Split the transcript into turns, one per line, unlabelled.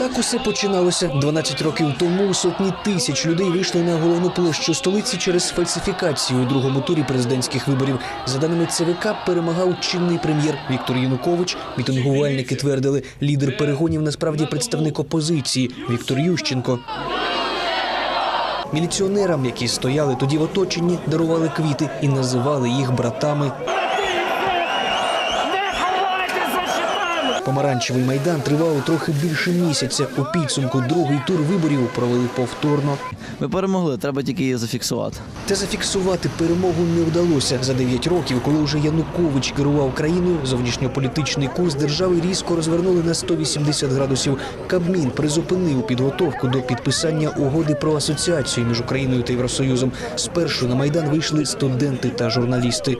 Так усе починалося 12 років тому. Сотні тисяч людей вийшли на головну площу столиці через фальсифікацію у другому турі президентських виборів. За даними ЦВК, перемагав чинний прем'єр Віктор Янукович. Мітингувальники твердили, лідер перегонів насправді представник опозиції Віктор Ющенко. Міліціонерам, які стояли тоді в оточенні, дарували квіти і називали їх братами. Помаранчевий майдан тривав трохи більше місяця. У підсумку другий тур виборів провели повторно.
Ми перемогли, треба тільки її зафіксувати.
Та зафіксувати перемогу не вдалося за 9 років, коли вже Янукович керував країною. Зовнішньополітичний курс держави різко розвернули на 180 градусів. Кабмін призупинив підготовку до підписання угоди про асоціацію між Україною та Євросоюзом. Спершу на майдан вийшли студенти та журналісти.